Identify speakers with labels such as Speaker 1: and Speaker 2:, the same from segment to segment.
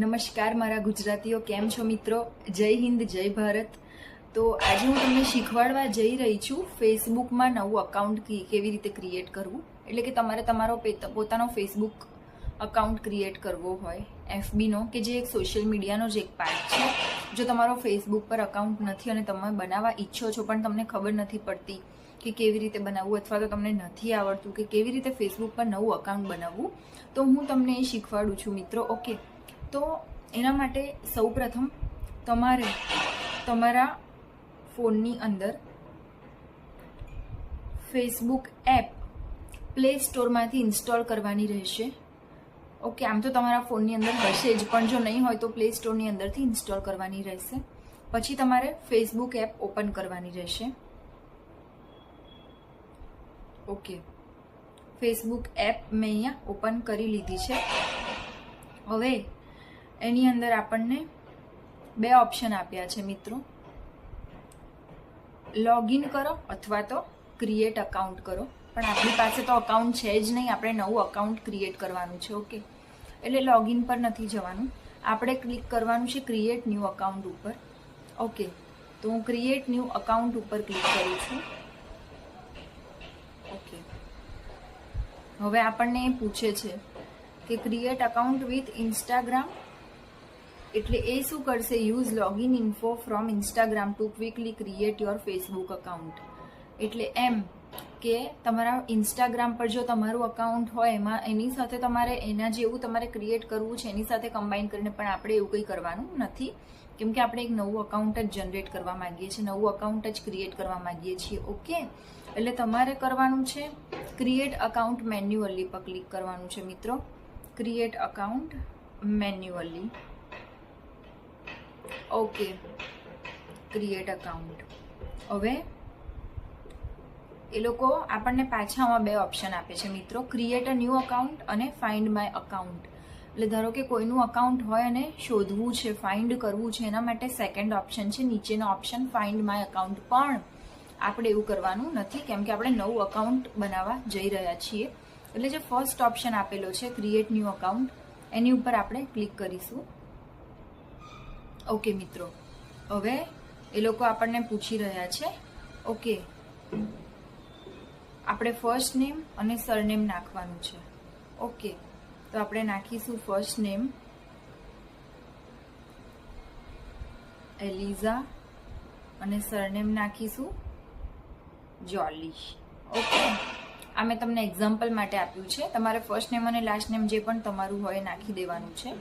Speaker 1: નમસ્કાર મારા ગુજરાતીઓ, કેમ છો મિત્રો? જય હિન્દ, જય ભારત. તો આજે હું તમને શીખવાડવા જઈ રહી છું ફેસબુકમાં નવું અકાઉન્ટ કેવી રીતે ક્રિએટ કરવું. એટલે કે તમારે તમારો પોતાનો ફેસબુક અકાઉન્ટ ક્રિએટ કરવો હોય એફબીનો કે જે એક સોશિયલ મીડિયાનો જ એક પાર્ટ છે. જો તમારો ફેસબુક પર અકાઉન્ટ નથી અને તમે બનાવવા ઈચ્છો છો, પણ તમને ખબર નથી પડતી કે કેવી રીતે બનાવવું અથવા તો તમને નથી આવડતું કે કેવી રીતે ફેસબુક પર નવું અકાઉન્ટ બનાવવું, તો હું તમને એ શીખવાડું છું મિત્રો. ઓકે તો એના માટે સૌપ્રથમ તમારે તમારા ફોનની અંદર ફેસબુક એપ પ્લે સ્ટોરમાંથી ઇન્સ્ટોલ કરવાની રહેશે. ઓકે આમ તો તમારા ફોનની અંદર હશે જ, પણ જો નહીં હોય તો પ્લે સ્ટોરની અંદરથી ઇન્સ્ટોલ કરવાની રહેશે. પછી તમારે ફેસબુક એપ ઓપન કરવાની રહેશે. ઓકે ફેસબુક એપ મેં અહીંયા ઓપન કરી લીધી છે. હવે એની અંદર આપણને બે ઓપ્શન આપ્યા છે મિત્રો. લોગિન કરો અથવા તો ક્રિએટ અકાઉન્ટ કરો. પણ આપણી પાસે તો અકાઉન્ટ છે જ નહીં, આપણે નવું અકાઉન્ટ ક્રિએટ કરવાનું છે ઓકે એટલે લોગિન પર નથી જવાનું. આપણે ક્લિક કરવાનું છે ક્રિએટ ન્યૂ અકાઉન્ટ ઉપર ઓકે તો હું ક્રિએટ ન્યૂ અકાઉન્ટ ઉપર ક્લિક કરું છું ઓકે હવે આપણને એ પૂછે છે કે ક્રિએટ અકાઉન્ટ વિથ ઇન્સ્ટાગ્રામ એટલે એ શું કરશે? Use login info from Instagram to quickly create your Facebook account એટલે એમ કે તમારા ઇન્સ્ટાગ્રામ પર જો તમારું અકાઉન્ટ હોય, એમાં એની સાથે તમારે એના જેવું તમારે ક્રિએટ કરવું છે, એની સાથે કમ્બાઈન કરીને પણ આપણે એવું કંઈ કરવાનું નથી. કેમ કે આપણે એક નવું અકાઉન્ટ જ જનરેટ કરવા માગીએ છીએ, નવું અકાઉન્ટ જ ક્રિએટ કરવા માગીએ છીએ, ઓકે? એટલે તમારે કરવાનું છે ક્રિએટ અકાઉન્ટ મેન્યુઅલી પર ક્લિક કરવાનું છે, મિત્રો. Create account manually okay create account હવે એ લોકો આપણને પાછા આમાં બે ઓપ્શન આપે છે મિત્રો. ક્રિએટ અ ન્યૂ અકાઉન્ટ અને ફાઇન્ડ માય અકાઉન્ટ એટલે ધારો કે કોઈનું અકાઉન્ટ હોય અને શોધવું છે ફાઇન્ડ કરવું છે, એના માટે સેકન્ડ ઓપ્શન છે. નીચેનો ઓપ્શન ફાઇન્ડ માય અકાઉન્ટ પણ આપણે એવું કરવાનું નથી, કેમ કે આપણે નવું અકાઉન્ટ બનાવવા જઈ રહ્યા છીએ. એટલે જે ફર્સ્ટ ઓપ્શન આપેલો છે ક્રિએટ ન્યૂ અકાઉન્ટ એની ઉપર આપણે ક્લિક કરીશું. ઓકે મિત્રો. હવે એ લોકો આપણને પૂછી રહ્યા છે. ઓકે. આપણે ફર્સ્ટ નેમ અને સરનેમ નાખવાનું છે. ઓકે. તો આપણે નાખીશું ફર્સ્ટ નેમ એલિઝા અને સરનેમ નાખીશું જોલી ઓકે. આ મેં તમને એક્ઝામ્પલ માટે આપ્યું છે. તમારે ફર્સ્ટ નેમ અને લાસ્ટ નેમ જે પણ તમારું હોય નાખી દેવાનું છે.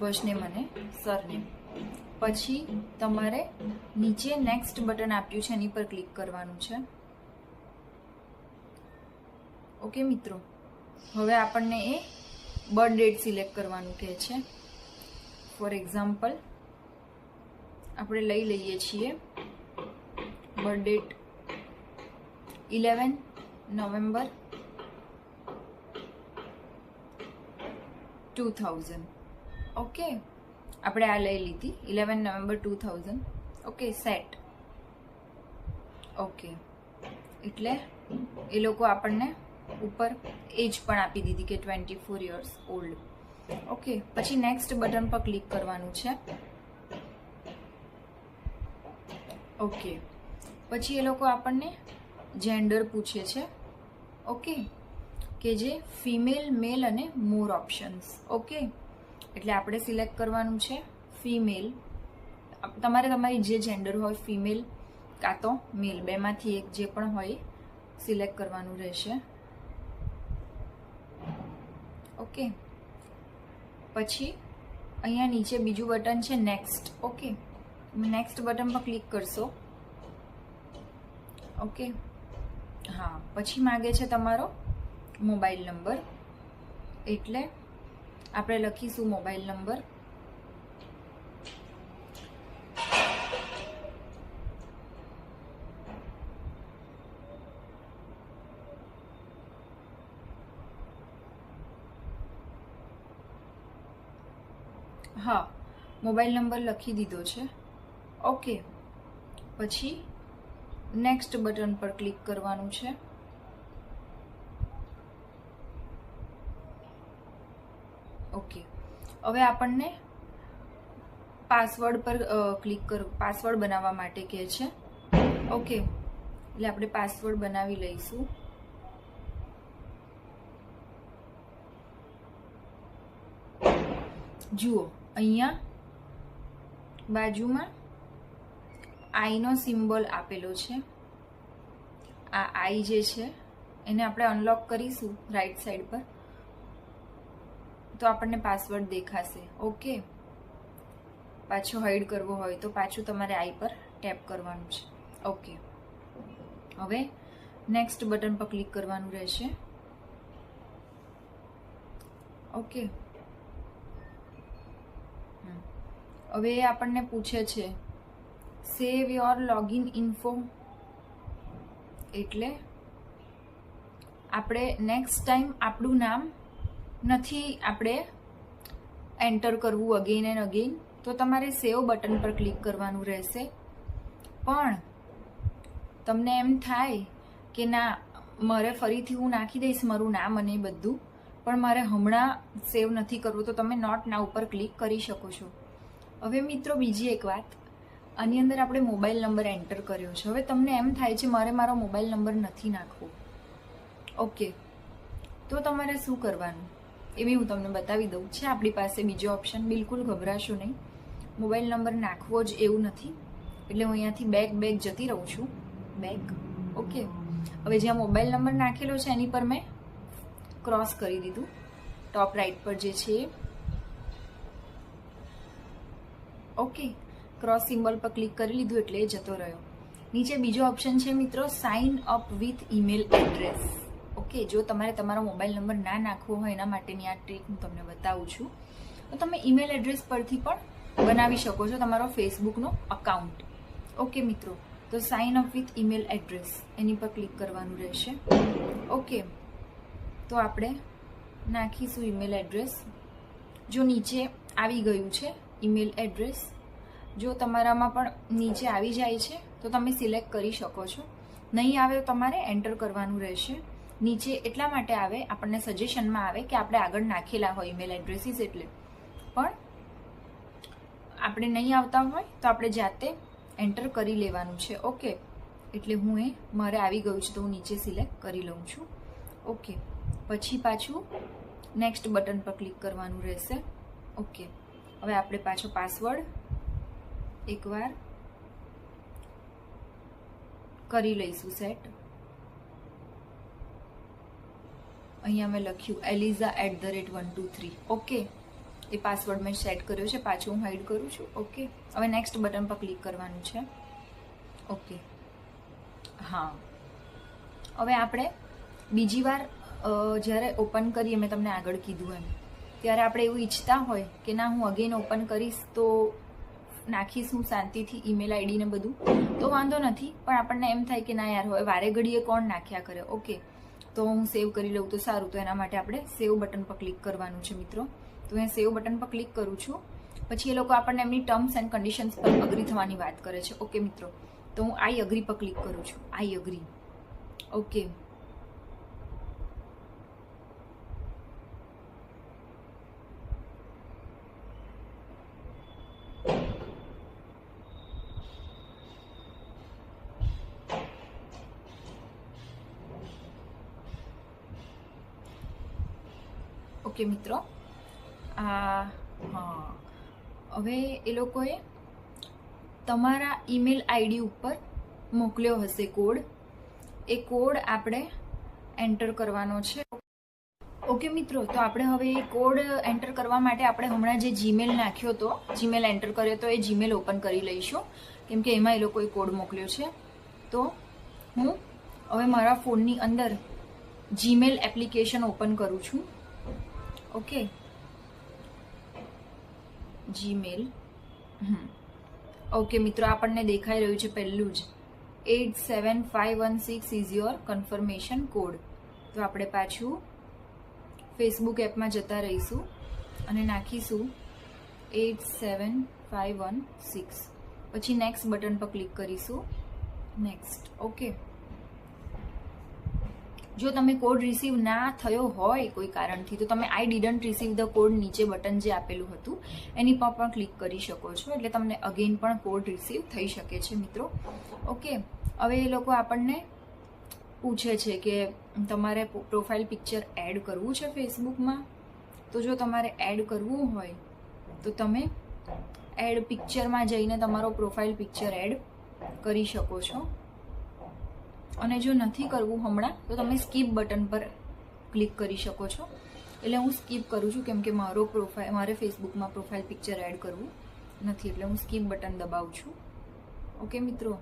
Speaker 1: ફર્સ્ટ નેમ અને સરનેમ પછી તમારે નીચે નેક્સ્ટ બટન આપ્યું છે, એની પર ક્લિક કરવાનું છે. ઓકે મિત્રો, હવે આપણને એ બર્થ ડેટ સિલેક્ટ કરવાનું કહે છે. ફોર એક્ઝામ્પલ આપણે લઈ લઈએ છીએ birth date eleven November two thousand okay આપણે આ લઈ લીધી. Eleven November two thousand okay set okay એટલે એ લોકો આપણને ઉપર એજ પણ આપી દીધી કે twenty four years old okay પછી નેક્સ્ટ બટન પર ક્લિક કરવાનું છે. ઓકે પછી એ લોકો આપણને જેન્ડર પૂછે છે. ઓકે કે જે ફિમેલ મેલ અને મોર ઓપ્શન્સ ઓકે એટલે આપણે સિલેક્ટ કરવાનું છે ફિમેલ. તમારે તમારી જે જેન્ડર હોય ફિમેલ કાં તો મેલ બેમાંથી એક જે પણ હોય સિલેક્ટ કરવાનું રહેશે. ઓકે. પછી અહીંયા નીચે બીજું બટન છે નેક્સ્ટ ઓકે. નેક્સ્ટ બટન પર ક્લિક કરશો. ઓકે. હા, પછી માગે છે તમારો મોબાઈલ નંબર. એટલે આપણે લખીશું મોબાઈલ નંબર. હા, મોબાઈલ નંબર લખી દીધો છે. ઓકે. પછી નેક્સ્ટ બટન પર ક્લિક કરવાનું છે. ઓકે હવે આપણને પાસવર્ડ પર ક્લિક કરો પાસવર્ડ બનાવવા માટે કહે છે. ઓકે એટલે આપણે પાસવર્ડ બનાવી લઈશું. જુઓ, અહીંયા બાજુમાં આઈનો સિમ્બોલ આપેલો છે. આ આઈ જે છે, એને આપણે અનલોક કરીશું રાઈટ સાઈડ પર. તો આપણને પાસવર્ડ દેખાશે. ઓકે પાછો હાઈડ કરવો હોય તો પાછું તમારે આઈ પર ટેપ કરવાનું છે. ઓકે હવે નેક્સ્ટ બટન પર ક્લિક કરવાનું રહેશે. ઓકે હવે એ આપણને પૂછે છે સેવ યોર લોગિન ઇન્ફો એટલે આપણે નેક્સ્ટ ટાઈમ આપણું નામ નથી આપણે એન્ટર કરવું અગેન એન્ડ અગેન તો તમારે સેવ બટન પર ક્લિક કરવાનું રહેશે. પણ તમને એમ થાય કે ના, મારે ફરીથી હું નાખી દઈશ, મારું નામ અને બધું, પણ મારે હમણાં સેવ નથી કરવું, તો તમે નોટ ના ઉપર ક્લિક કરી શકો છો. હવે મિત્રો બીજી એક વાત, આની અંદર આપણે મોબાઈલ નંબર એન્ટર કર્યો છે. હવે તમને એમ થાય છે, મારે મારો મોબાઈલ નંબર નથી નાખવો. ઓકે તો તમારે શું કરવાનું? એ બી હું તમને બતાવી દઉં. છે, આપણી પાસે બીજો ઓપ્શન બિલકુલ ગભરાશો નહીં. મોબાઈલ નંબર નાખવો જ એવું નથી. એટલે હું અહીંયાથી બેક બેક જતી રહું છું. બેક ઓકે હવે જ્યાં મોબાઈલ નંબર નાખેલો છે, એની પર મેં ક્રોસ કરી દીધું. ટોપ રાઈટ પર જે છે ઓકે ક્રોસ સિમ્બોલ પર ક્લિક કરી લીધું એટલે જતો રહ્યો. નીચે બીજો ઓપ્શન છે, મિત્રો sign up with email address okay, જો તમારે તમારો મોબાઈલ નંબર ના નાખવો હોય એના માટેની આ ટ્રીક હું તમને બતાવું છું. તો તમે ઈમેલ એડ્રેસ પરથી પણ બનાવી શકો છો તમારો ફેસબુકનો અકાઉન્ટ ઓકે, મિત્રો. તો sign up with email address એની પર ક્લિક કરવાનું રહેશે. ઓકે. તો આપણે નાખીશું ઈમેલ એડ્રેસ જો નીચે આવી ગયું છે ઈમેલ એડ્રેસ જો તમારામાં પણ નીચે આવી જાય છે, તો તમે સિલેક્ટ કરી શકો છો. નહીં આવે તમારે એન્ટર કરવાનું રહેશે. નીચે એટલા માટે આવે, આપણને સજેશનમાં આવે કે આપણે આગળ નાખેલા હોય ઈમેલ એડ્રેસીસ એટલે. પણ આપણે નહીં આવતા હોય તો આપણે જાતે એન્ટર કરી લેવાનું છે. ઓકે એટલે હું એ મારે આવી ગયું છે તો હું નીચે સિલેક્ટ કરી લઉં છું. ઓકે પછી પાછું નેક્સ્ટ બટન પર ક્લિક કરવાનું રહેશે. ઓકે હવે આપણે પાછો પાસવર્ડ એકવાર કરી લઈશું સેટ અહીંયા મેં લખ્યું Eliza at the rate one two three okay A password મેં સેટ કર્યો છે, પાછું હું હાઈડ કરું છું. ઓકે હવે નેક્સ્ટ બટન પર ક્લિક કરવાનું છે. ઓકે હા. હવે આપણે બીજી વાર જ્યારે ઓપન કરીએ, મેં તમને આગળ કીધું એમ, ત્યારે આપણે એવું ઈચ્છતા હોય કે ના, હું અગેન ઓપન કરીશ તો નાખીશ હું શાંતિથી ઈમેલ આઈડી ને બધું. તો વાંધો નથી, પણ આપણને એમ થાય કે ના યાર, હવે વારે ઘડીએ કોણ નાખ્યા કરે? ઓકે તો હું સેવ કરી લઉં તો સારું. તો એના માટે આપણે સેવ બટન પર ક્લિક કરવાનું છે મિત્રો. તો હું સેવ બટન પર ક્લિક કરું છું. પછી એ લોકો આપણને એમની ટર્મ્સ એન્ડ કન્ડિશન્સ પર અગ્રી થવાની વાત કરે છે. ઓકે મિત્રો. તો હું આઈ અગ્રી પર ક્લિક કરું છું. આઈ અગ્રી ઓકે. ઓકે, મિત્રો. આ, હા. હવે એ લોકોએ તમારા ઈમેલ આઈડી ઉપર મોકલ્યો હશે કોડ. એ કોડ આપણે એન્ટર કરવાનો છે. ઓકે, મિત્રો, તો આપણે હવે એ કોડ એન્ટર કરવા માટે આપણે હમણાં જે જીમેલ નાખ્યો હતો જીમેલ એન્ટર કર્યો તો એ જીમેલ ઓપન કરી લઈશું. કેમ કે એમાં એ લોકોએ કોડ મોકલ્યો છે. તો હું હવે મારા ફોનની અંદર જીમેલ એપ્લિકેશન ઓપન કરું છું. ઓકે જીમેલ ઓકે મિત્રો, આપણને દેખાઈ રહ્યું છે પહેલું જ. Eight seven five one six is your confirmation code તો આપણે પાછું ફેસબુક એપમાં જતા રહીશું અને નાખીશું eight seven five one six પછી નેક્સ્ટ બટન પર ક્લિક કરીશું. નેક્સ્ટ ઓકે જો તમે કોડ રિસીવ ના થયો હોય કોઈ કારણથી, તો તમે I didn't receive the code નીચે બટન જે આપેલું હતું, એની પર પણ ક્લિક કરી શકો છો. એટલે તમને અગેન પણ કોડ રિસીવ થઈ શકે છે, મિત્રો. ઓકે હવે એ લોકો આપણને પૂછે છે કે તમારે પ્રોફાઇલ પિક્ચર એડ કરવું છે ફેસબુકમાં તો જો તમારે એડ કરવું હોય, તો તમે એડ પિક્ચરમાં જઈને તમારો પ્રોફાઇલ પિક્ચર એડ કરી શકો છો. અને જો નથી કરવું હમણાં, તો તમે સ્કીપ બટન પર ક્લિક કરી શકો છો. એટલે હું સ્કીપ કરું છું, કેમ કે મારો પ્રોફાઇલ મારે ફેસબુકમાં પ્રોફાઇલ પિક્ચર એડ કરવું નથી, એટલે હું સ્કીપ બટન દબાવું છું. ઓકે મિત્રો?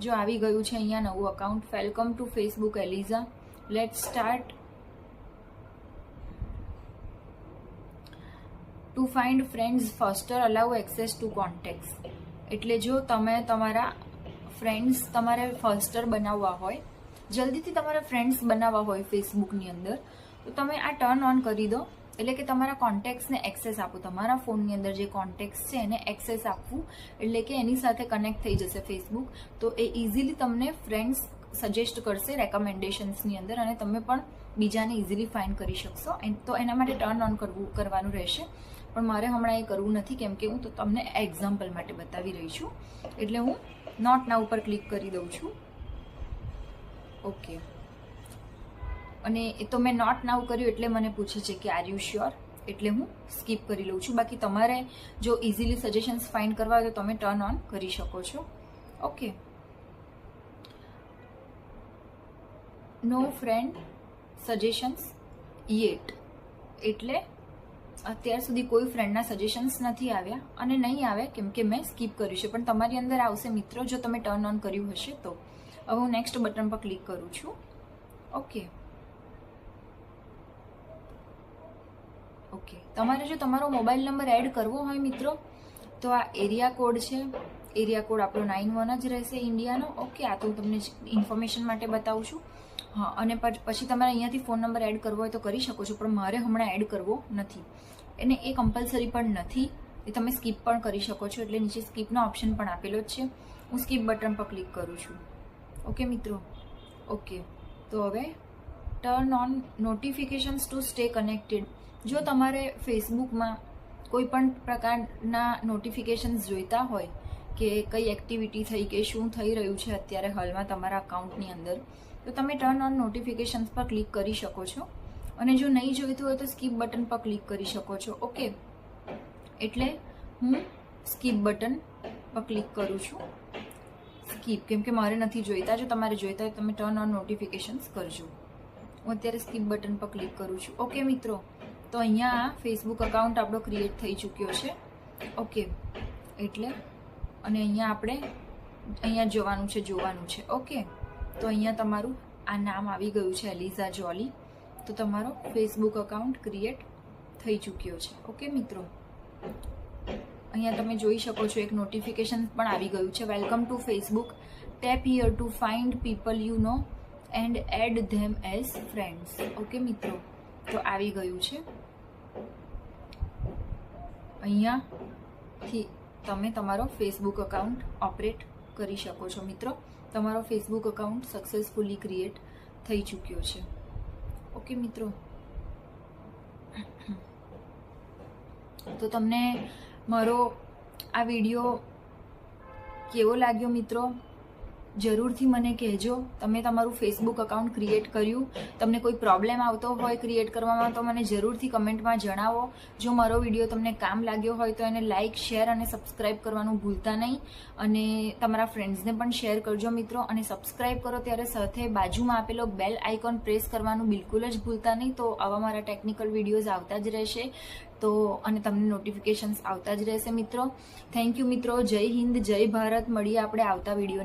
Speaker 1: જો આવી ગયું છે અહીંયા નવું account welcome to Facebook Eliza let start to find friends faster allow access to contacts એટલે જો તમે તમારા ફ્રેન્ડ્સ તમારે ફસ્ટર બનાવવા હોય, જલ્દીથી તમારા ફ્રેન્ડ્સ બનાવવા હોય ફેસબુકની અંદર, તો તમે આ ટર્ન ઓન કરી દો. એટલે કે તમારા કોન્ટેક્ટ્સને એક્સેસ આપો. તમારા ફોનની અંદર જે કોન્ટેક્ટ્સ છે એને એક્સેસ આપવું. એટલે કે એની સાથે કનેક્ટ થઈ જશે ફેસબુક તો એ ઇઝીલી તમને ફ્રેન્ડ્સ સજેસ્ટ કરશે રેકમેન્ડેશન્સની અંદર અને તમે પણ બીજાને ઇઝીલી ફાઇન્ડ કરી શકશો. એન- તો એના માટે ટર્ન ઓન કરવું, કરવાનું રહેશે. પણ મારે હમણાં એ કરવું નથી, કેમ કે હું તો તમને એક્ઝામ્પલ માટે બતાવી રહી છું. એટલે હું નોટ ના ઉપર ક્લિક કરી દઉં છું. ઓકે અને એ તો મેં નોટ નાવ કર્યું એટલે મને પૂછે છે કે આર યુ શ્યોર એટલે હું સ્કીપ કરી લઉં છું. બાકી તમારે જો ઇઝીલી સજેશન્સ ફાઇન્ડ કરવા હોય તો તમે ટર્ન ઓન કરી શકો છો. Okay no friend suggestions yet એટલે અત્યાર સુધી કોઈ ફ્રેન્ડના સજેશન્સ નથી આવ્યા અને નહીં આવે કેમ કે મેં સ્કીપ કર્યું છે. પણ તમારી અંદર આવશે મિત્રો, જો તમે ટર્ન ઓન કર્યું હશે તો. હવે હું નેક્સ્ટ બટન પર ક્લિક કરું છું. ઓકે ઓકે તમારે જો તમારો મોબાઈલ નંબર એડ કરવો હોય મિત્રો, તો આ એરિયા કોડ છે. એરિયા કોડ આપણો નાઇન વન જ રહેશે ઇન્ડિયાનો ઓકે આ તો હું તમને ઇન્ફોર્મેશન માટે બતાવું છું. હા, અને પછ- તમારે અહીંયાથી ફોન નંબર એડ કરવો હોય તો કરી શકો છો, પણ મારે હમણાં એડ કરવો નથી. એને એ કમ્પલસરી પણ નથી, એ તમે સ્કીપ પણ કરી શકો છો, એટલે નીચે સ્કીપનો ઓપ્શન પણ આપેલો જ છે. હું સ્કીપ બટન પર ક્લિક કરું છું. ઓકે મિત્રો? ઓકે તો હવે turn on notifications to stay connected જો તમારે ફેસબુકમાં કોઈ પણ પ્રકારના નોટિફિકેશન્સ જોઈતા હોય કે કઈ એક્ટિવિટી થઈ કે શું થઈ રહ્યું છે અત્યારે હાલમાં તમારા અકાઉન્ટની અંદર તો તમે ટર્ન ઓન નોટિફિકેશન્સ પર ક્લિક કરી શકો છો. અને જો નહીં જોઈતું હોય તો સ્કીપ બટન પર ક્લિક કરી શકો છો. ઓકે એટલે હું સ્કીપ બટન પર ક્લિક કરું છું. સ્કીપ કેમ કે મારે નથી જોઈતા. જો તમારે જોઈતા હોય તમે ટર્ન ઓન નોટિફિકેશન્સ કરજો. હું અત્યારે સ્કીપ બટન પર ક્લિક કરું છું. ઓકે મિત્રો. તો અહીંયા ફેસબુક અકાઉન્ટ આપણો ક્રિએટ થઈ ચૂક્યો છે. ઓકે એટલે અને અહીંયા આપણે અહીંયા જવાનું છે, જોવાનું છે. ઓકે તો અહીંયા તમારું આ નામ આવી ગયું છે એલિઝા જોલી. તો તમારો ફેસબુક અકાઉન્ટ ક્રિએટ થઈ ચૂક્યો છે. ઓકે મિત્રો? અહીંયા તમે જોઈ શકો છો, એક નોટિફિકેશન પણ આવી ગયું છે. Welcome to Facebook tap here to find people you know and add them as friends okay મિત્રો? તો આવી ગયું છે. અહીંયાથી તમે તમારો ફેસબુક અકાઉન્ટ ઓપરેટ કરી શકો છો, મિત્રો. તમારો ફેસબુક અકાઉન્ટ સક્સેસફુલી ક્રિએટ થઈ ચૂક્યો છે. ઓકે મિત્રો. તો તમને મારો આ વીડિયો કેવો લાગ્યો, મિત્રો? જરૂરથી મને કહેજો. તમે તમારું ફેસબુક અકાઉન્ટ ક્રિએટ કર્યું. તમને કોઈ પ્રોબ્લેમ આવતો હોય ક્રિએટ કરવામાં, તો મને જરૂરથી કમેન્ટમાં જણાવો. જો મારો વીડિયો તમને કામ લાગ્યો હોય, તો એને લાઇક શેર અને સબસ્ક્રાઇબ કરવાનું ભૂલતા નહીં. અને તમારા ફ્રેન્ડ્સને પણ શેર કરજો મિત્રો. અને સબસ્ક્રાઇબ કરો ત્યારે સાથે બાજુમાં આપેલો બેલ આઇકોન પ્રેસ કરવાનું બિલકુલ જ ભૂલતા નહીં. તો આવા મારા ટેકનિકલ વિડીયોઝ આવતા જ રહેશે. તો, અને તમને નોટિફિકેશન્સ આવતા જ રહેશે મિત્રો. થેન્ક યુ મિત્રો. જય હિન્દ, જય ભારત. મળીએ આપણે આવતા વીડિયો